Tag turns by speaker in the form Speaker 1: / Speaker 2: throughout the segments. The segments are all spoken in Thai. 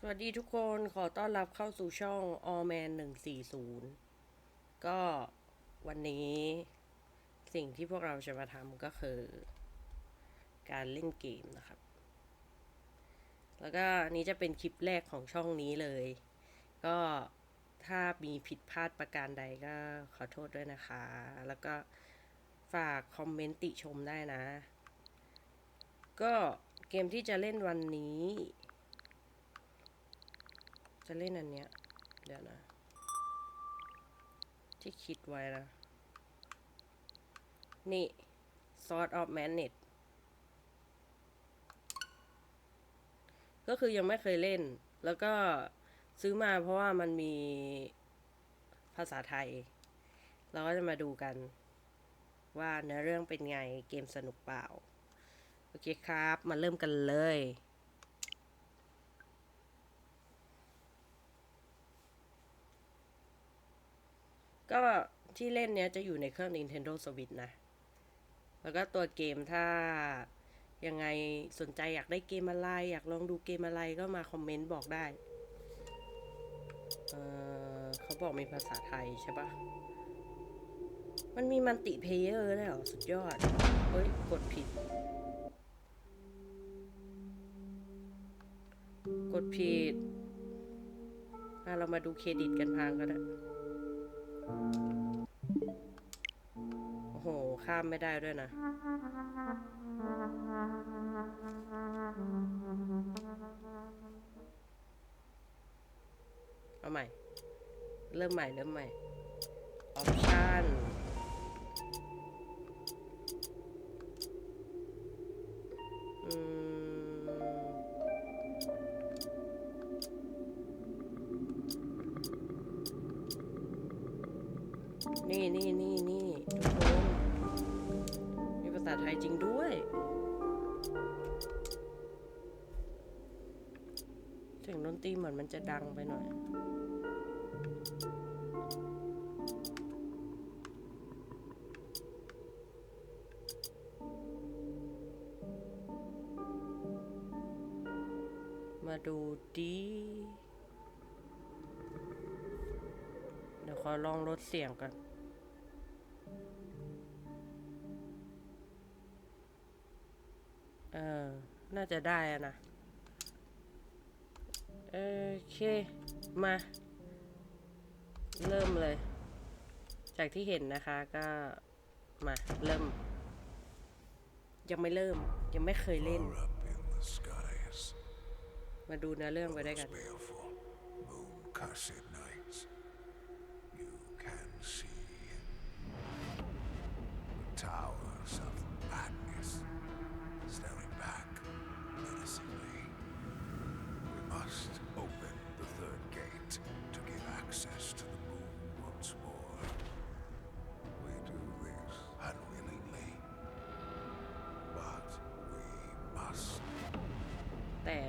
Speaker 1: สวัสดีทุกคนขอต้อนรับเข้าสู่ช่อง All Man 140 ก็วันนี้สิ่งที่พวกเราจะมาทำก็คือ การเล่นเกมนะครับ แล้วก็นนี้จะเป็นคลิปแรกของช่องนี้เลย ก็ถ้ามีผิดพลาดประการใดก็ขอโทษด้วยนะคะ แล้วก็ฝากคอมเมนต์ติชมได้นะ ก็เกมที่จะเล่นวันนี้ จะเล่นอันเนี้ย เดี๋ยวนะ ที่คิดไว้นะ นี่ Sword of Madness ก็คือยังไม่เคยเล่น แล้วก็ซื้อมาเพราะว่ามันมีภาษาไทย เราก็จะมาดูกันว่าเนื้อเรื่องเป็นไง เกมสนุกเปล่า โอเคครับ มาเริ่มกันเลย ก็ที่เล่นเนี้ยจะอยู่ในเครื่อง Nintendo Switch นะ แล้วก็ตัวเกมถ้ายังไงสนใจอยากได้เกมอะไร อยากลองดูเกมอะไรก็มาคอมเมนต์บอกได้ เออเขาบอกมีภาษาไทยใช่ปะมันมีมันติเพเยอร์ได้หรอ สุดยอด เฮ้ย กดผิด กดผิดอะเรามาดูเครดิตกันพางก็ได้ โอ้โห ข้ามไม่ได้ด้วยนะ เอาใหม่ เริ่มใหม่ เริ่มใหม่ ออปชั่น นี่นี่นี่นี่ทุกคนมีภาษาไทยจริงด้วยเสียงดนตรีเหมือนมันจะดังไปหน่อยมาดูดีเดี๋ยวขอลองลดเสียงก่อน จะได้อะนะโอเค มา เริ่มเลย จากที่เห็นนะคะก็มาเริ่ม ยังไม่เริ่มยังไม่เคยเล่น มาดูเนื้อเรื่องไปด้กัน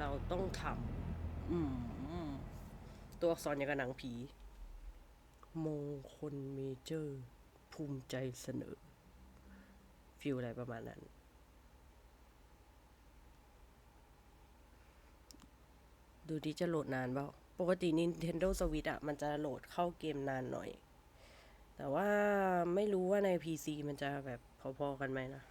Speaker 1: เราต้องทำอืมตัวอักษรอย่างกับหนังผี มงคลเมเจอร์ ภูมิใจเสนอ ฟิลอะไรประมาณนั้น ดูดิจะโหลดนานเปล่า ปกติ Nintendo Switch อะมันจะโหลดเข้าเกมนานหน่อย แต่ว่าไม่รู้ว่าใน PC มันจะแบบพอๆกันไหมนะ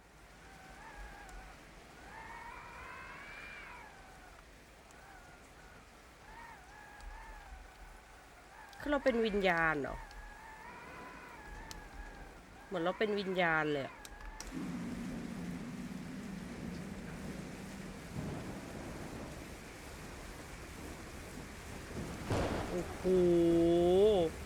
Speaker 1: เราเป็นวิญญาณเหรอ เหมือนเราเป็นวิญญาณเลยโอ้โห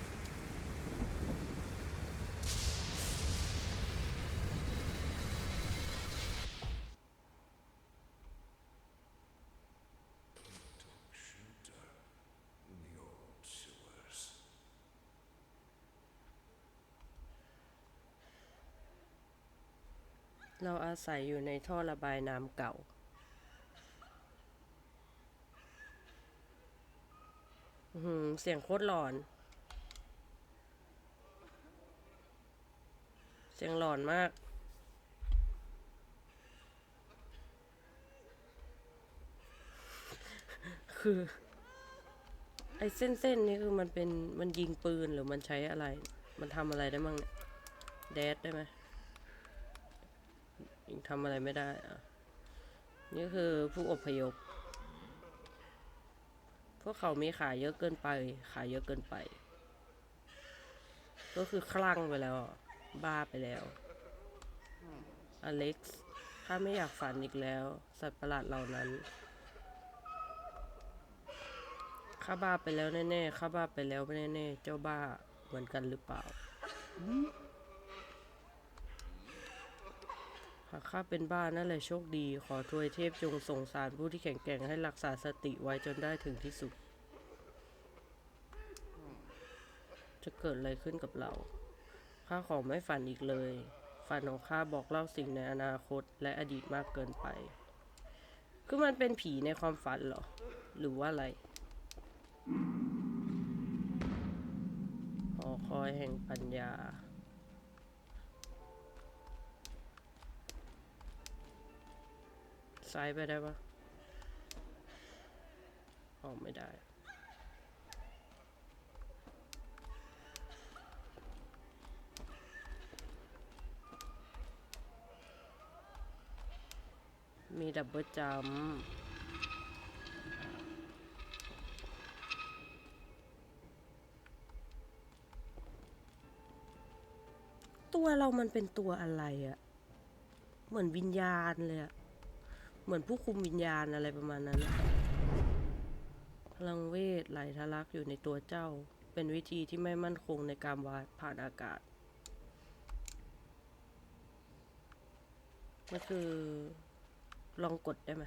Speaker 1: เราอาศัยอยู่ในท่อระบายน้ำเก่าหือเสียงโคตรหลอน เสียงหลอนมาก คือ ไอ้เส้นเส้นๆนี่คือมันเป็น มันยิงปืนหรือมันใช้อะไร มันทำอะไรได้บ้างเนี่ย แดดได้ไหม ยังทำอะไรไม่ได้อะนี่คือผู้อพยพ พวกเขามีขายเยอะเกินไป ขายเยอะเกินไป ก็คือคลั่งไปแล้ว บ้าไปแล้ว อเล็กซ์ข้าไม่อยากฝันอีกแล้ว สัตว์ประหลาดเหล่านั้น ข้าบ้าไปแล้วแน่ๆ ข้าบ้าไปแล้วแน่ๆ เจ้าบ้าเหมือนกันหรือเปล่า หากข้าเป็นบ้านั่นแหละโชคดี ขอทวยเทพจงส่งสารผู้ที่แข็งแกร่งให้รักษาสติไว้จนได้ถึงที่สุด จะเกิดอะไรขึ้นกับเรา ข้าขอไม่ฝันอีกเลย ฝันของข้าบอกเล่าสิ่งในอนาคตและอดีตมากเกินไป คือมันเป็นผีในความฝันเหรอ หรือว่าอะไรหอคอยแห่งปัญญา ซ้ายไปได้ปะออกไม่ได้ มีดับเบิลจัมตัวเรามันเป็นตัวอะไรอะเหมือนวิญญาณเลยอะ เหมือนผู้คุมวิญญาณอะไรประมาณนั้น พลังเวทไหลทะลักอยู่ในตัวเจ้า เป็นวิธีที่ไม่มั่นคงในการวาดผ่านอากาศมันคือลองกดได้ไหม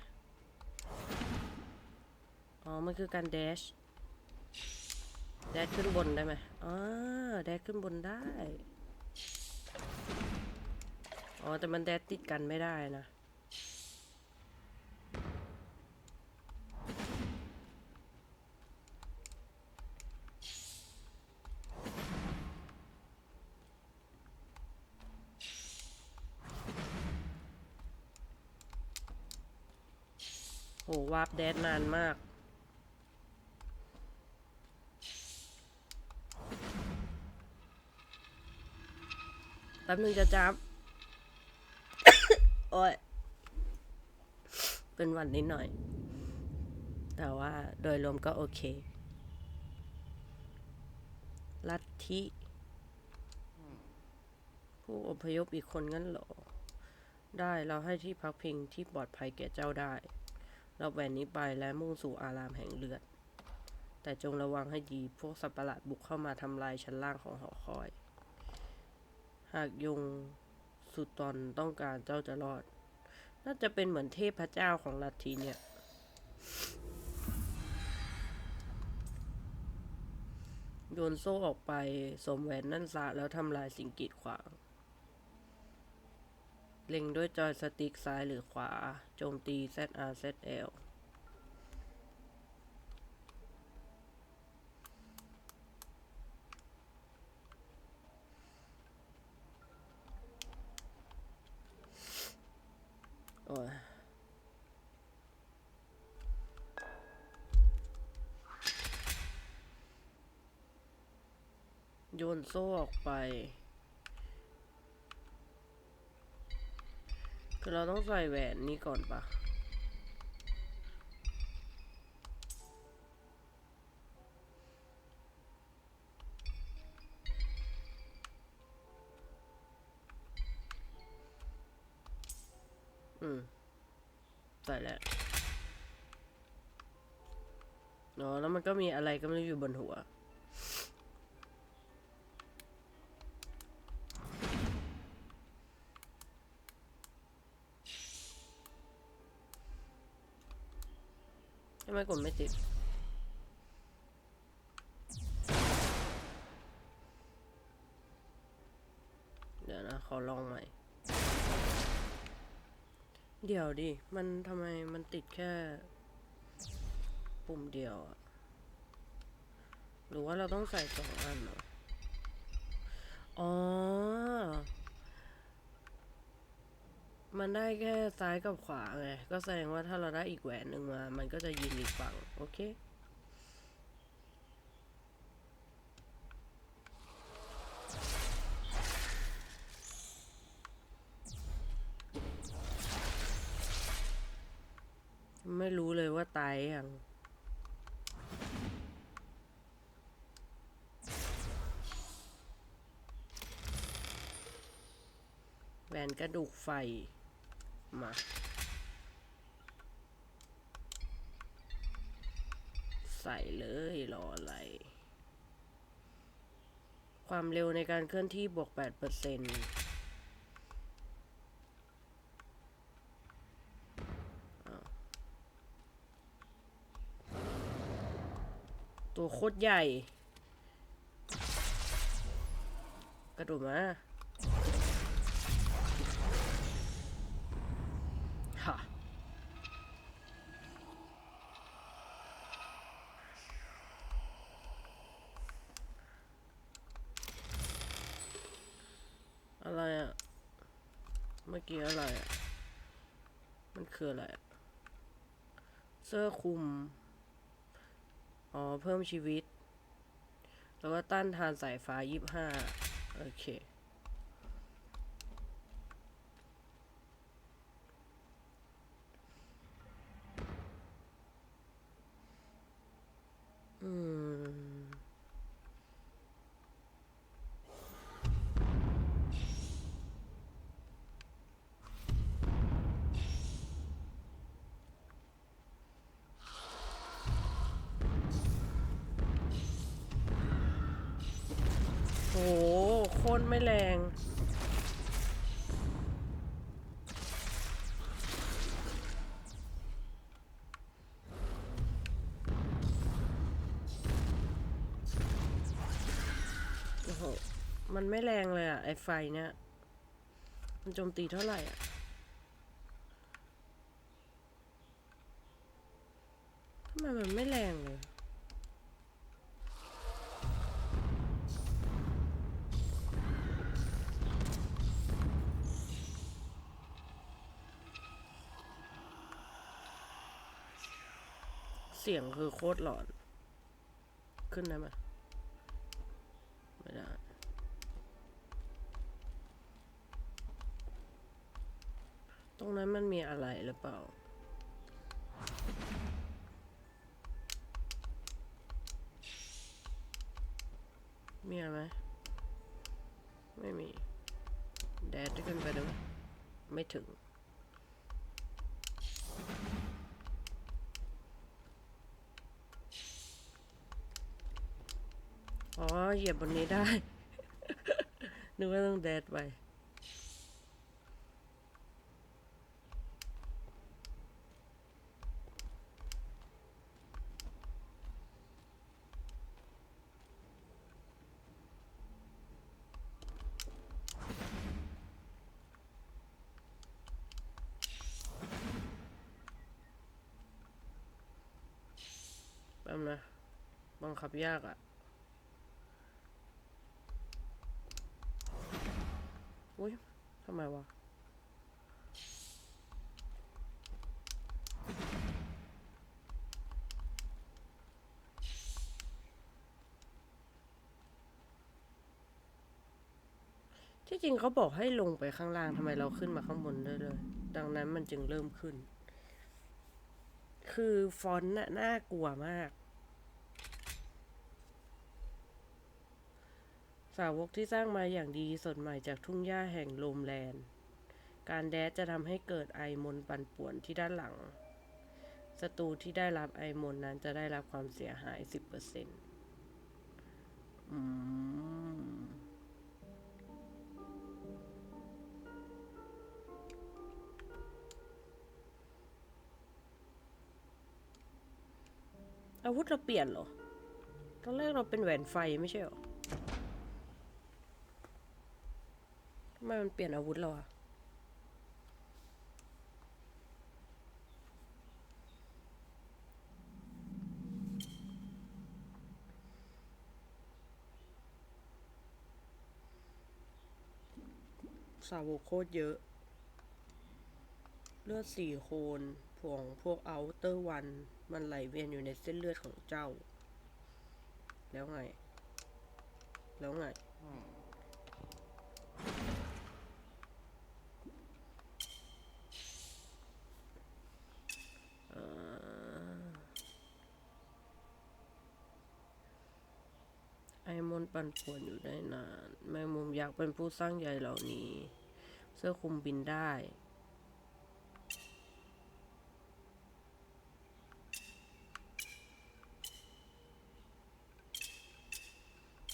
Speaker 1: อ๋อ มันคือการ dash dash ขึ้นบนได้ไหมอ๋อ dash ขึ้นบนได้ อ๋อ แต่มัน dash ติดกันไม่ได้นะ โหวาร์ปแดดนานมาก แป๊บนึงจะจับ โอ้ย เป็นวันนิดหน่อย แต่ว่าโดยรวมก็โอเค ลัทธิผู้อพยพอีกคนงั้นเหรอ ได้เราให้ที่พักพิงที่ปลอดภัยแก่เจ้าได้ รับแหวนนี้ไปและมุ่งสู่อารามแห่งเลือด แต่จงระวังให้ดีพวกสัตว์ประหลาดบุกเข้ามาทำลายชั้นล่างของหอคอย หากยงสุตอนต้องการเจ้าจะรอด น่าจะเป็นเหมือนเทพเจ้าของลัทธิเนี่ยโยนโซ่ออกไปสมแหวนนั่นซะแล้วทำลายสิ่งกีดขวาง เล็งด้วยจอยสติ๊กซ้ายหรือขวา โจมตี ZR ZL โอ้ยโยนโซ่ออกไป เราต้องใส่แหวนนี้ก่อนปะอืมใส่แล้วเนาะแล้วมันก็มีอะไรก็ไม่รู้อยู่บนหัว ไมกดไม่ติดเดี๋ยวนะขอลองใหม่ เดี๋ยวดิ มันทำไมมันติดแค่ ปุ่มเดียวอะหรือว่าเราต้องใส่สองอันเหรออ๋อ มันได้แค่ซ้ายกับขวาไง ก็แสดงว่าถ้าเราได้อีกแหวนหนึ่งมา มันก็จะยืนอีกฝั่ง โอเค ไม่รู้เลยว่าตายยังแหวนกระดูกไฟ มาใส่เลยรออะไร ความเร็วในการเคลื่อนที่บวก8%อ้าวตัวโคตรใหญ่ กระโดดมาฮะ อะไรอะเมื่อ กี้อะไรอะมันคืออะไรอะเสื้อคลุม อ๋อ เพิ่มชีวิต แล้วก็ต้านทานสายฟ้ายี่ห้าโอเค ไม่แรง โอ้โห มันไม่แรงเลยอะไอไฟเนี่ย มันโจมตีเท่าไหร่อะทำไมมันไม่แรงเลย สียงคือโคตรหลอน ขึ้นได้ไหมไม่ได้ ตรงนั้นมันมีอะไรหรือเปล่า มีอะไรไหมไม่มี แดดขึ้นไปได้ไหมไม่ถึง อ๋อ เหยียบบนนี้ได้ นึกว่าต้องแดดไป แป๊บนะ บังคับยากอะ อุ้ยทำไมวะที่จริงเขาบอกให้ลงไปข้างล่างทำไมเราขึ้นมาข้างบนได้เลย ดังนั้นมันจึงเริ่มขึ้น คือฟอนต์น่ะน่ากลัวมาก สาวกที่สร้างมาอย่างดีสดใหม่จากทุ่งหญ้าแห่งโลมแลนด์ การแดดจะทำให้เกิดไอมนปั่นป่วนที่ด้านหลัง ศัตรูที่ได้รับไอมนนั้นจะได้รับความเสียหาย 10%อืมอาวุธเราเปลี่ยนเหรอ ตอนแรกเราเป็นแหวนไฟไม่ใช่เหรอ ไมมันเปลี่ยนอาวุธเราอะสาวกโคตรเยอะ เลือดสี่โคนผงพวกเอาเตอร์วัน มันไหลเวียนอยู่ในเส้นเลือดของเจ้า แล้วไง แล้วไง ปั่นป่วนอยู่ได้นาน แมงมุมยักษ์เป็นผู้สร้างใหญ่เหล่านี้ เสื้อคลุมบินได้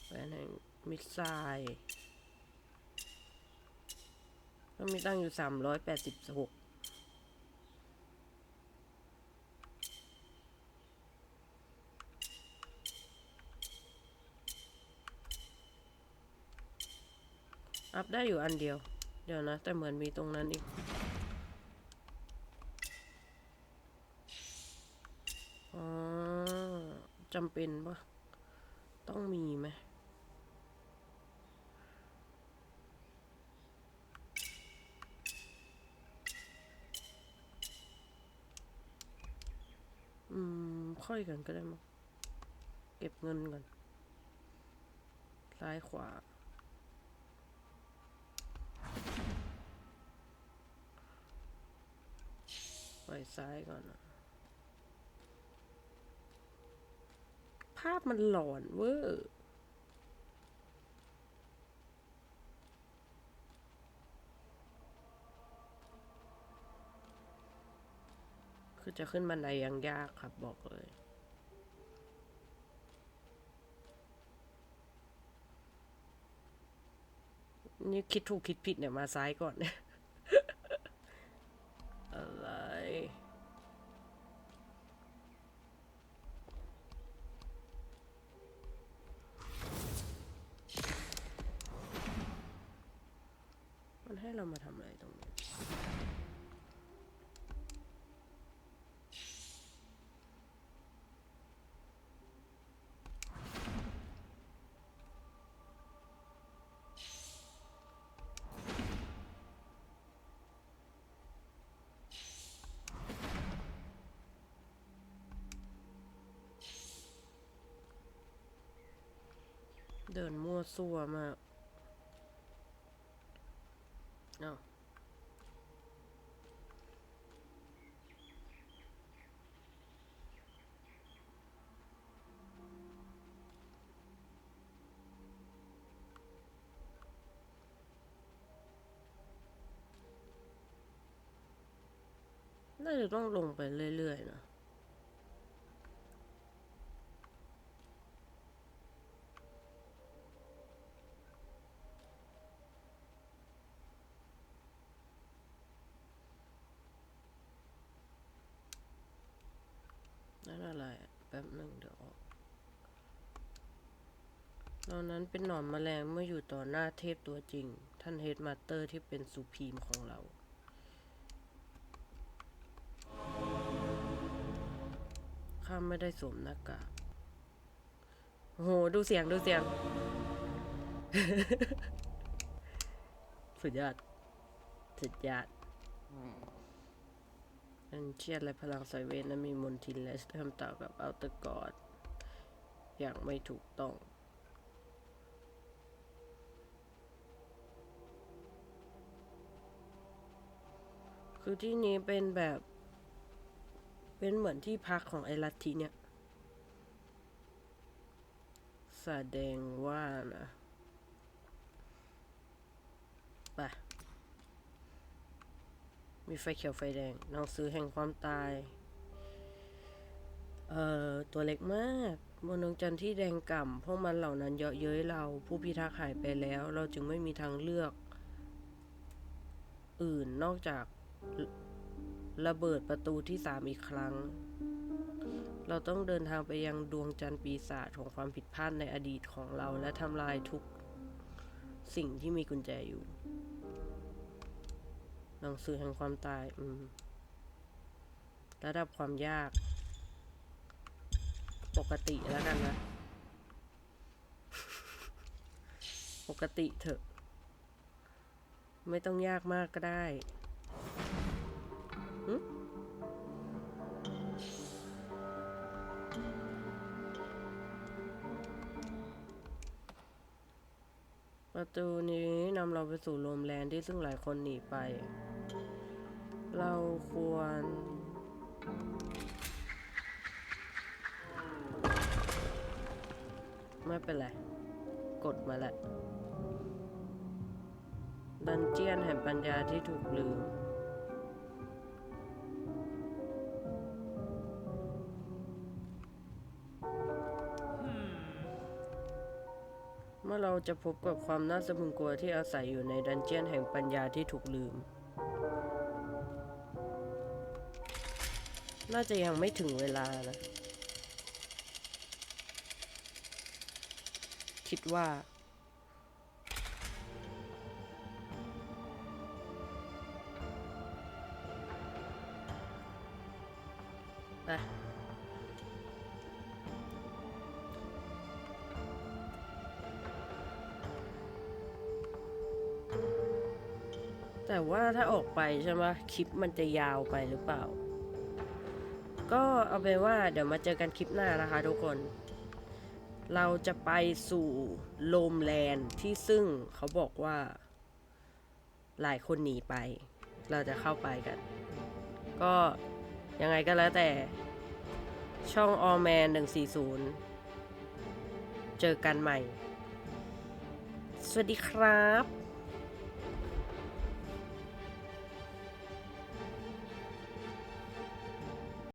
Speaker 1: แหวนแห่งมิสไซล์ก็มีตั้งอยู่สามร้อยแปดสิบหก พได้อยู่อันเดียว เดี๋ยวนะ แต่เหมือนมีตรงนั้นอีก อ๋อจำเป็นปะต้องมีไหมอืม ค่อยกันก็ได้มั้งเก็บเงินก่อน ซ้ายขวา ไปซ้ายก่อนนะภาพมันหลอนเวอร์คือจะขึ้นบันไดยังยากครับบอกเลย นี่คิดถูกคิดผิดเนี่ยมาซ้ายก่อนเนี่ยอะไร มันให้เรามาทำอะไรตรงนี้ เดินมั่วซั่วมากเอ้าน่าจะต้องลงไปเรื่อยๆนะ นั่นอะไรอะแป๊บหนึ่งเดี๋ยวออกตอนนั้นเป็นหนอนแมลงเมื่ออยู่ต่อหน้าเทพตัวจริง ท่านเฮดมาสเตอร์ที่เป็นสุพีมของเราข้าไม่ได้สวมหน้ากากโอ้โหดูเสียงดูเสียง สุดยอด สุดยอด อันเชียนและพลังไซเวนนั้นมีมนทินและทำต่อกับอัลเตอร์กอดอย่างไม่ถูกต้องคือที่นี้เป็นแบบ เป็นเหมือนที่พักของไอลัตทธิเนี่ย แสดงว่านะ ไป มีไฟเขียวไฟแดงหนังสือแห่งความตาย เอ่อ ตัวเล็กมากบนดวงจันทร์ที่แดงก่ำพวกมันเหล่านั้นเยาะเย้ยเรา ผู้พิทักษ์หายไปแล้ว เราจึงไม่มีทางเลือก อื่นนอกจากระระเบิดประตูที่สามอีกครั้ง เราต้องเดินทางไปยังดวงจันทร์ปีศาจของความผิดพลาดในอดีตของเรา และทำลายทุกสิ่งที่มีกุญแจอยู่ หนังสือแห่งความตาย อืม ระดับความยาก ปกติแล้วกันนะ ปกติเถอะ ไม่ต้องยากมากก็ได้ประตูนี้นำเราไปสู่โรมแลนด์ที่ซึ่งหลายคนหนีไป เราควร ไม่เป็นไร กดมาแล้วดันเจียนแห่งปัญญาที่ถูกลืม เมื่อเราจะพบกับความน่าสะพรึงกลัวที่อาศัยอยู่ในดันเจียนแห่งปัญญาที่ถูกลืม น่าจะยังไม่ถึงเวลานะ คิดว่าไปแต่ว่าถ้าออกไปใช่ไหมคลิปมันจะยาวไปหรือเปล่า ก็เอาเป็นว่าเดี๋ยวมาเจอกันคลิปหน้านะคะทุกคน เราจะไปสู่โลมแลนด์ที่ซึ่งเขาบอกว่า หลายคนหนีไป เราจะเข้าไปกัน ก็ยังไงก็แล้วแต่ช่อง All Man 140 เจอกันใหม่ สวัสดีครับ